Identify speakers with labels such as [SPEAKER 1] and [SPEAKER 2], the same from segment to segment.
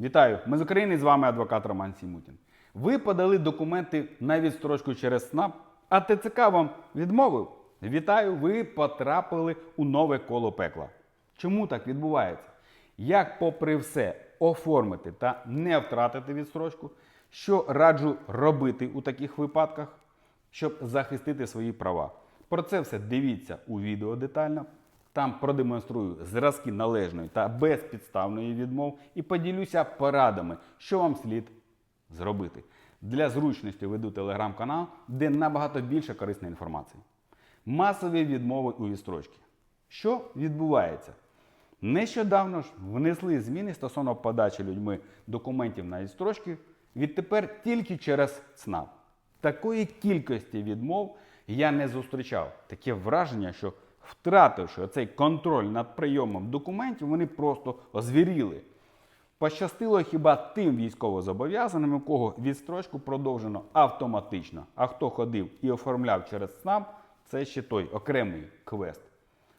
[SPEAKER 1] Вітаю! Ми з України з вами адвокат Роман Сімутін. Ви подали документи на відстрочку через СНАП, а ТЦК вам відмовив. Вітаю! Ви потрапили у нове коло пекла. Чому так відбувається? Як, попри все, оформити та не втратити відстрочку? Що раджу робити у таких випадках, щоб захистити свої права? Про це все дивіться у відео детально. Там продемонструю зразки належної та безпідставної відмов і поділюся порадами, що вам слід зробити. Для зручності веду телеграм-канал, де набагато більше корисної інформації. Масові відмови у відстрочці. Що відбувається? Нещодавно ж внесли зміни стосовно подачі людьми документів на відстрочки, відтепер тільки через ЦНАП. Такої кількості відмов я не зустрічав. Таке враження, що втративши оцей контроль над прийомом документів, вони просто озвіріли. Пощастило хіба тим військовозобов'язаним, у кого відстрочку продовжено автоматично. А хто ходив і оформляв через СНАП, це ще той окремий квест.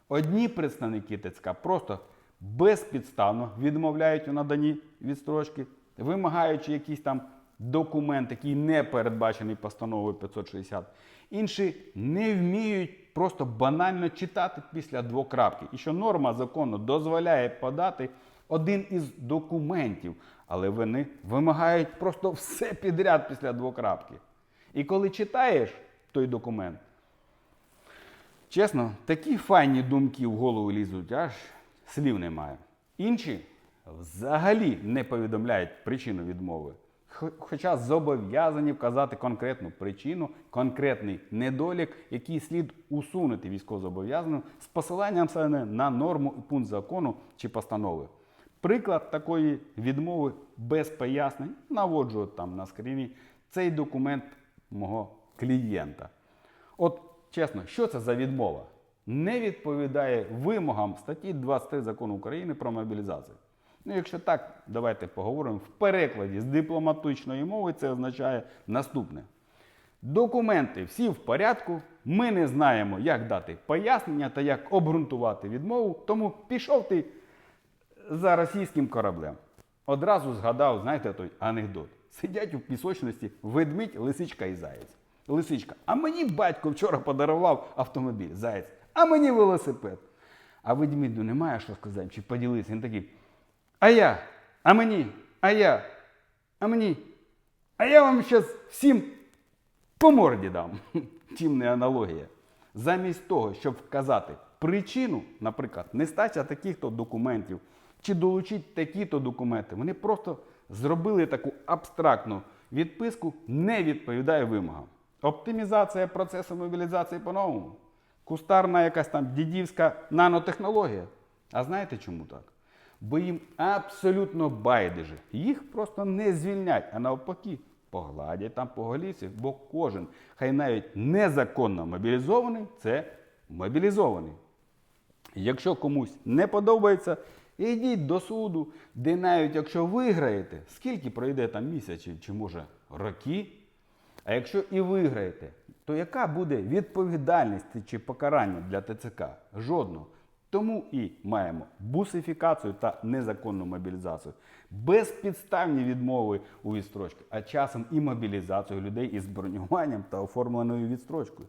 [SPEAKER 1] Одні представники ТЦК просто безпідставно відмовляють у наданні відстрочки, вимагаючи якийсь там документ, який не передбачений постановою 560. Інші не вміють просто банально читати після двокрапки. І що норма закону дозволяє подати один із документів, але вони вимагають просто все підряд після двокрапки. І коли читаєш той документ, Чесно, такі файні думки в голову лізуть, аж слів немає. Інші взагалі не повідомляють причину відмови. Хо- Хоча зобов'язані вказати конкретну причину, конкретний недолік, який слід усунути військовозобов'язаним з посиланням саме на норму і пункт закону чи постанови. Приклад такої відмови без пояснень наводжу там на скріні цей документ мого клієнта. От чесно, що це за відмова? Не відповідає вимогам статті 23 закону України про мобілізацію. Ну, якщо так, давайте поговоримо в перекладі з дипломатичної мови, це означає наступне. Документи всі в порядку. Ми не знаємо, як дати пояснення та як обґрунтувати відмову, тому пішов ти за російським кораблем. Одразу згадав, знаєте, той анекдот. Сидять у пісочності ведмідь, лисичка і заєць. Лисичка, а мені батько вчора подарував автомобіль, заєць, а мені велосипед. А ведмідю немає що сказати, чи поділитися. Він такий. А я, а мені, а я, а мені. А я вам зараз всім по морді дам. Чим не аналогія. Замість того, щоб вказати причину, наприклад, нестача таких-то документів, чи долучити такі-то документи, вони просто зробили таку абстрактну відписку, не відповідає вимогам. Оптимізація процесу мобілізації по-новому. Кустарна якась там дідівська нанотехнологія. А знаєте чому так? Бо їм абсолютно байдуже. Їх просто не звільнять, а навпаки, погладять там по голівці, бо кожен, хай навіть незаконно мобілізований, це мобілізований. Якщо комусь не подобається, йдіть до суду, де навіть якщо виграєте, скільки пройде там місяців чи може роки, а якщо і виграєте, то яка буде відповідальність чи покарання для ТЦК? Жодного. Тому і маємо бусифікацію та незаконну мобілізацію, безпідставні відмови у відстрочці, а часом і мобілізацію людей із бронюванням та оформленою відстрочкою.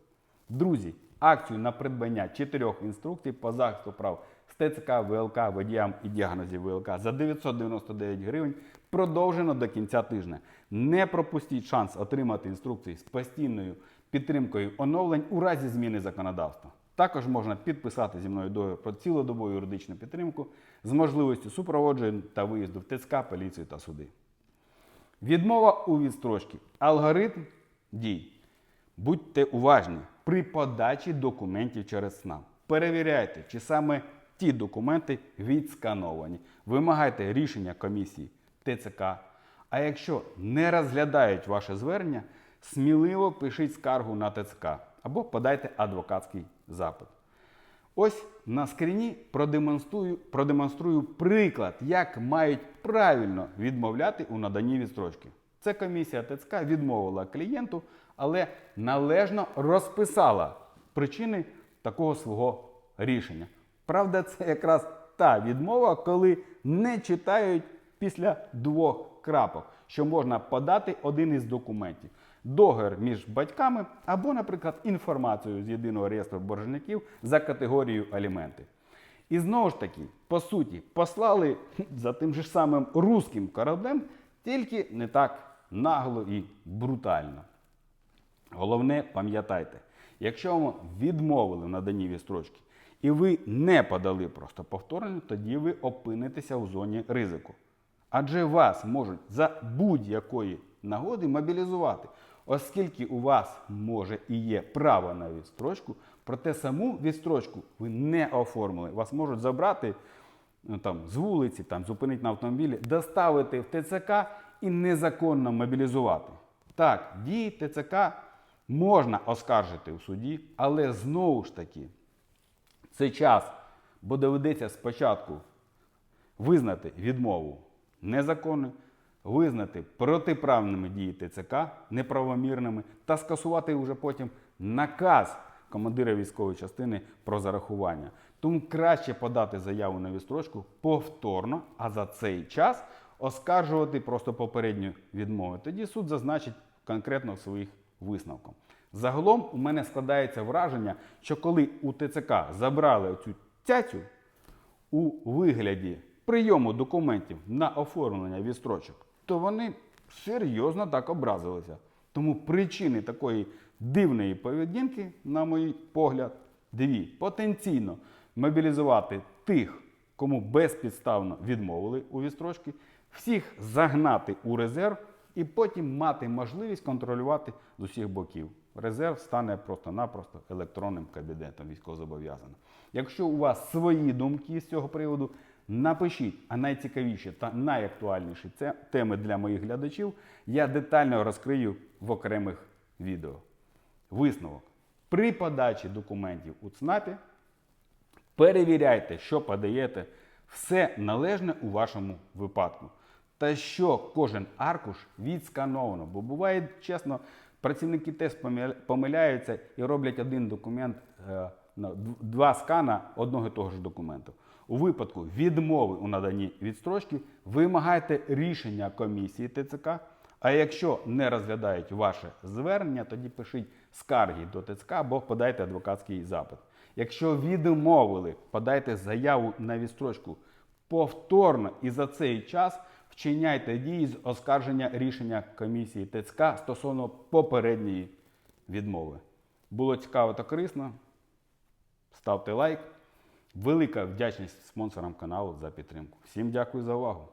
[SPEAKER 1] Друзі, акцію на придбання чотирьох інструкцій по захисту прав з ТЦК, ВЛК, водіям і діагнозів ВЛК за 999 гривень продовжено до кінця тижня. Не пропустіть шанс отримати інструкції з постійною підтримкою оновлень у разі зміни законодавства. Також можна підписати зі мною договір про цілодобову юридичну підтримку з можливістю супроводження та виїзду в ТЦК, поліцію та суди. Відмова у відстрочці. Алгоритм дій. Будьте уважні при подачі документів через СНАП. Перевіряйте, чи саме ті документи відскановані. Вимагайте рішення комісії ТЦК. А якщо не розглядають ваше звернення, сміливо пишіть скаргу на ТЦК або подайте адвокатський запит. Ось на скріні продемонструю, продемонструю приклад, як мають правильно відмовляти у наданні відстрочки. Це комісія ТЦК відмовила клієнту, але належно розписала причини такого свого рішення. Правда, це якраз та відмова, коли не читають після двох крапок, що можна подати один із документів. Договір між батьками або, наприклад, інформацію з єдиного реєстру боржників за категорією аліменти. І знову ж таки, по суті, послали за тим же самим руським кораблем, тільки не так нагло і брутально. Головне, пам'ятайте, якщо вам відмовили в наданні відстрочки, і ви не подали просто повторення, тоді ви опинитеся у зоні ризику. Адже вас можуть за будь-якої нагоди мобілізувати, оскільки у вас може і є право на відстрочку, проте саму відстрочку ви не оформили. Вас можуть забрати ну, там, з вулиці, там, зупинити на автомобілі, доставити в ТЦК і незаконно мобілізувати. Так, дії ТЦК можна оскаржити у суді, але знову ж таки, це час, бо доведеться спочатку визнати відмову незаконною, визнати протиправними дії ТЦК неправомірними та скасувати вже потім наказ командира військової частини про зарахування. Тому краще подати заяву на відстрочку повторно, а за цей час оскаржувати просто попередню відмову. Тоді суд зазначить конкретно своїх висновках. Загалом у мене складається враження, що коли у ТЦК забрали цю цяцю, у вигляді прийому документів на оформлення відстрочок, то вони серйозно так образилися. Тому причини такої дивної поведінки, на мій погляд, дві: потенційно мобілізувати тих, кому безпідставно відмовили у відстрочці, всіх загнати у резерв і потім мати можливість контролювати з усіх боків. Резерв стане просто-напросто електронним кабінетом військовозобов'язаного. Якщо у вас свої думки з цього приводу, напишіть, а найцікавіші та найактуальніші теми для моїх глядачів я детально розкрию в окремих відео. Висновок. При подачі документів у ЦНАПі перевіряйте, що подаєте, все належне у вашому випадку. Та що кожен аркуш відскановано, бо буває, чесно, працівники теж помиляються і роблять один документ, е, два скана одного і того ж документу. У випадку відмови у наданні відстрочки вимагайте рішення комісії ТЦК. А якщо не розглядають ваше звернення, тоді пишіть скарги до ТЦК або подайте адвокатський запит. Якщо відмовили, подайте заяву на відстрочку повторно і за цей час вчиняйте дії з оскарження рішення комісії ТЦК стосовно попередньої відмови. Було цікаво та корисно. Ставте лайк. Велика вдячність спонсорам каналу за підтримку. Всім дякую за увагу.